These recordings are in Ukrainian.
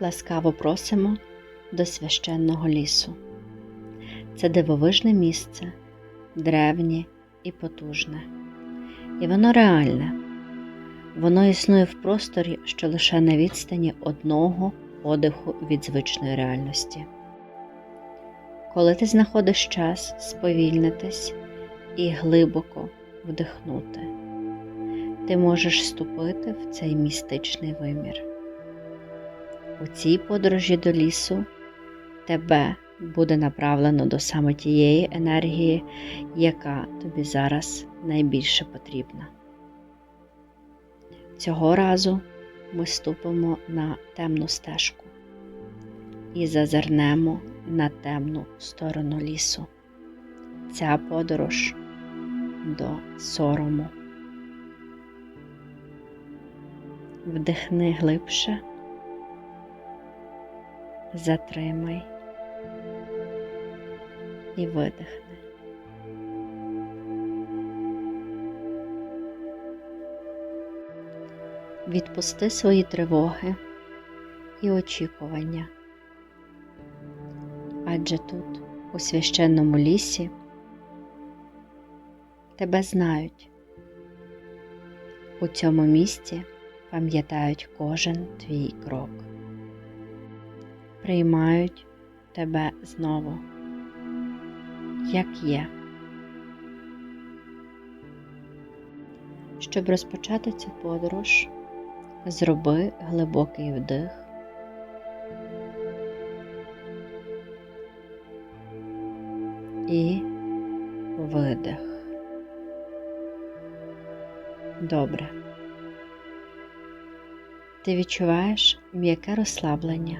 ласкаво просимо до священного лісу. Це дивовижне місце, древнє і потужне. І воно реальне. Воно існує в просторі, що лише на відстані одного подиху від звичної реальності. Коли ти знаходиш час сповільнитись і глибоко вдихнути, ти можеш ступити в цей містичний вимір. У цій подорожі до лісу тебе буде направлено до саме тієї енергії, яка тобі зараз найбільше потрібна. Цього разу ми ступимо на темну стежку і зазирнемо на темну сторону лісу. Ця подорож до сорому. Вдихни глибше, затримай і видихни. Відпусти свої тривоги і очікування. Адже тут, у священному лісі, тебе знають. У цьому місці пам'ятають кожен твій крок, приймають тебе знову, як є. Щоб розпочати цю подорож, зроби глибокий вдих. І видих. Добре. Ти відчуваєш м'яке розслаблення,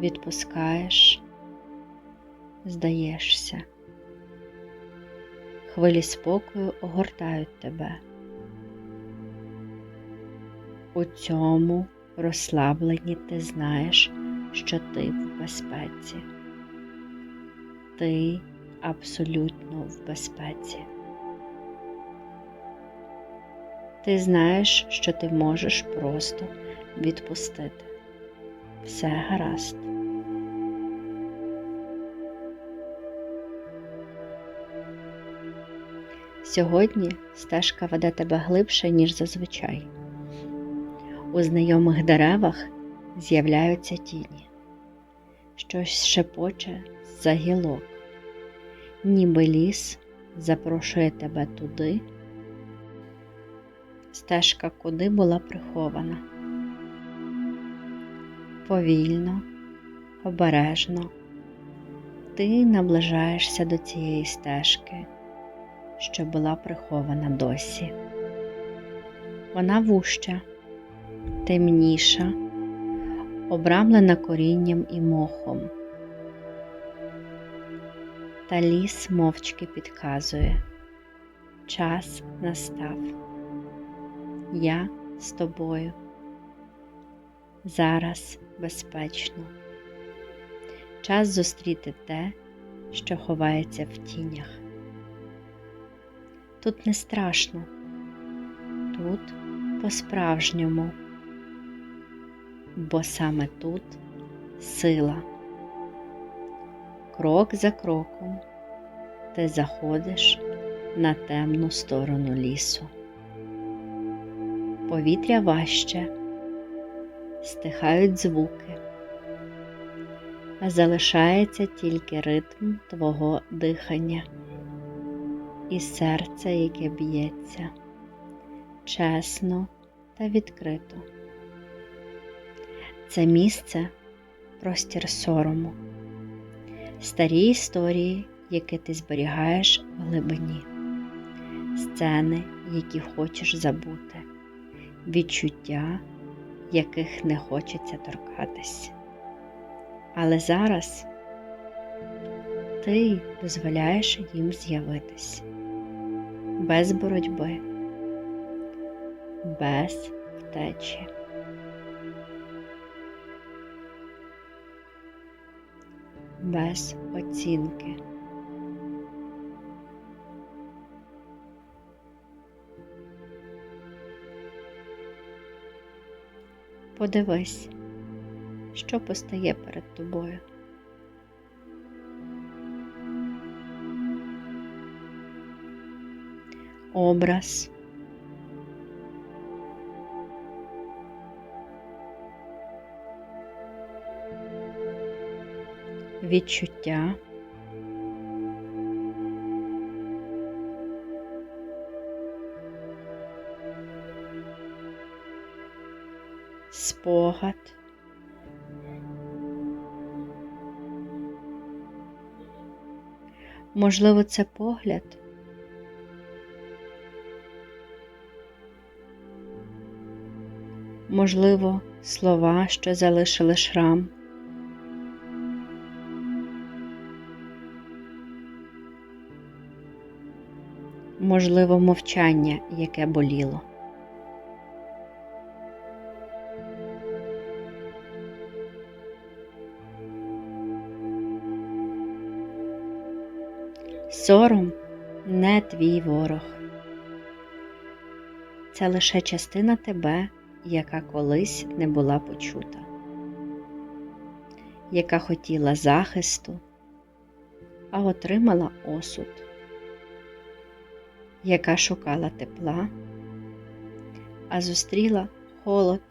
відпускаєш, здаєшся. Хвилі спокою огортають тебе. У цьому розслабленні ти знаєш, що ти в безпеці. Ти абсолютно в безпеці. Ти знаєш, що ти можеш просто відпустити. Все гаразд. Сьогодні стежка веде тебе глибше, ніж зазвичай. У знайомих деревах з'являються тіні, щось шепоче за гілок, ніби ліс запрошує тебе туди, стежка куди була прихована. Повільно, обережно ти наближаєшся до цієї стежки, що була прихована досі. Вона вуща темніша, обрамлена корінням і мохом. Та ліс мовчки підказує час настав. Я з тобою. Зараз безпечно. Час зустріти те, що ховається в тінях. Тут не страшно, тут по-справжньому, бо саме тут сила. Крок за кроком ти заходиш на темну сторону лісу. Повітря важче, стихають звуки, а залишається тільки ритм твого дихання і серце, яке б'ється чесно та відкрито. Це місце простір сорому, старі історії, які ти зберігаєш в глибині, сцени, які хочеш забути, відчуття, яких не хочеться торкатись. Але зараз ти дозволяєш їм з'явитись без боротьби без втечі. Без оцінки. Подивись, що постає перед тобою. Образ. Відчуття. Спогад. Можливо, це погляд. Можливо, слова, що залишили шрам. Можливо, мовчання, яке боліло. Сором не твій ворог. Це лише частина тебе, яка колись не була почута, яка хотіла захисту, а отримала осуд, яка шукала тепла, а зустріла холод.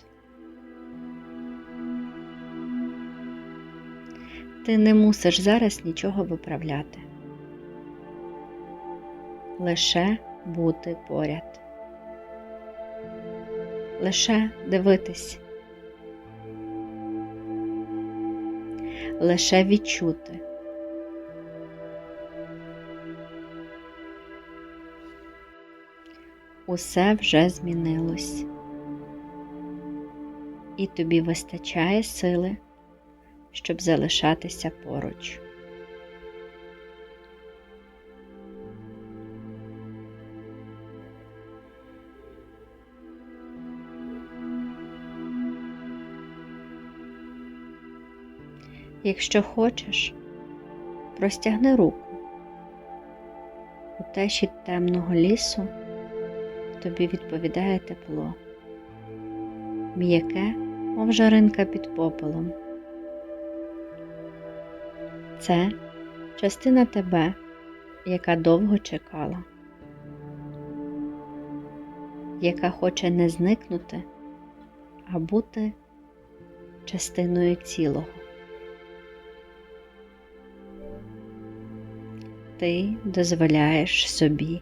Ти не мусиш зараз нічого виправляти лише бути поряд, лише дивитись, лише відчути. Усе вже змінилось, і тобі вистачає сили, щоб залишатися поруч. Якщо хочеш, простягни руку. У теші темного лісу тобі відповідає тепло, м'яке, мов жаринка під попелом. Це частина тебе, яка довго чекала, яка хоче не зникнути, а бути частиною цілого. Ти дозволяєш собі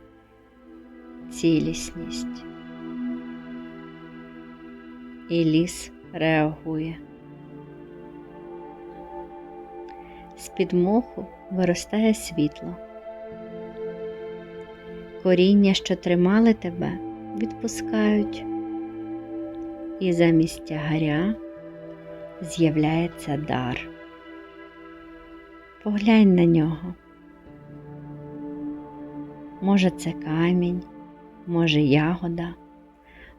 цілісність. І ліс реагує. З-під моху виростає світло. Коріння, що тримали тебе, відпускають, і замість тягаря з'являється дар. Поглянь на нього. Може, це камінь, може ягода,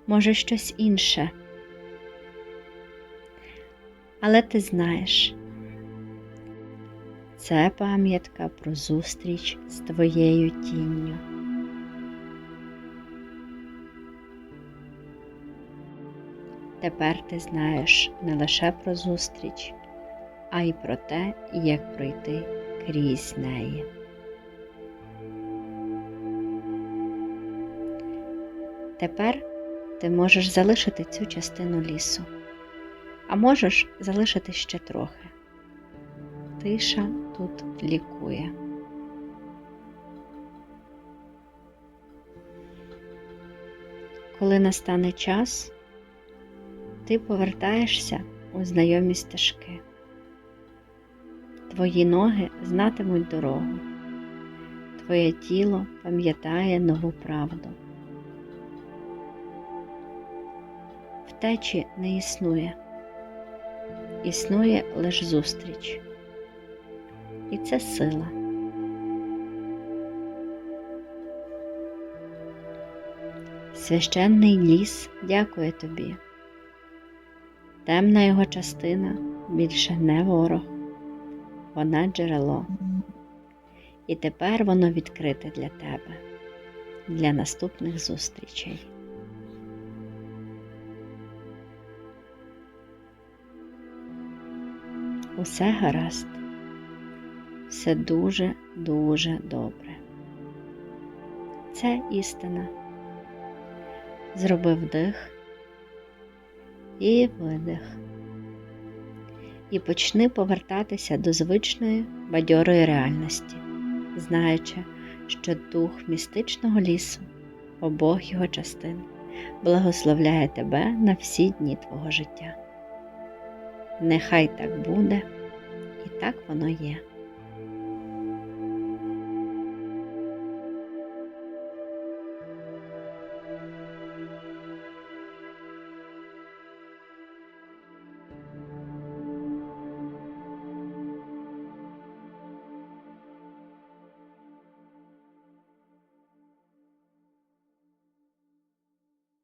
може щось інше. Але ти знаєш, це пам'ятка про зустріч з твоєю тінню. Тепер ти знаєш не лише про зустріч, а й про те, як пройти крізь неї. Тепер ти можеш залишити цю частину лісу, а можеш залишити ще трохи. Тиша тут лікує. Коли настане час, ти повертаєшся у знайомі стежки. Твої ноги знатимуть дорогу, твоє тіло пам'ятає нову правду. Втечі не існує, існує лише зустріч. І це сила. Священний ліс дякує тобі. Темна його частина більше не ворог, вона джерело. І тепер воно відкрите для тебе, для наступних зустрічей. Усе гаразд. Все дуже, дуже добре. Це істина. Зроби вдих і видих. І почни повертатися до звичної бадьорої реальності, знаючи, що дух містичного лісу, обох його частин, благословляє тебе на всі дні твого життя. Нехай так буде, і так воно є.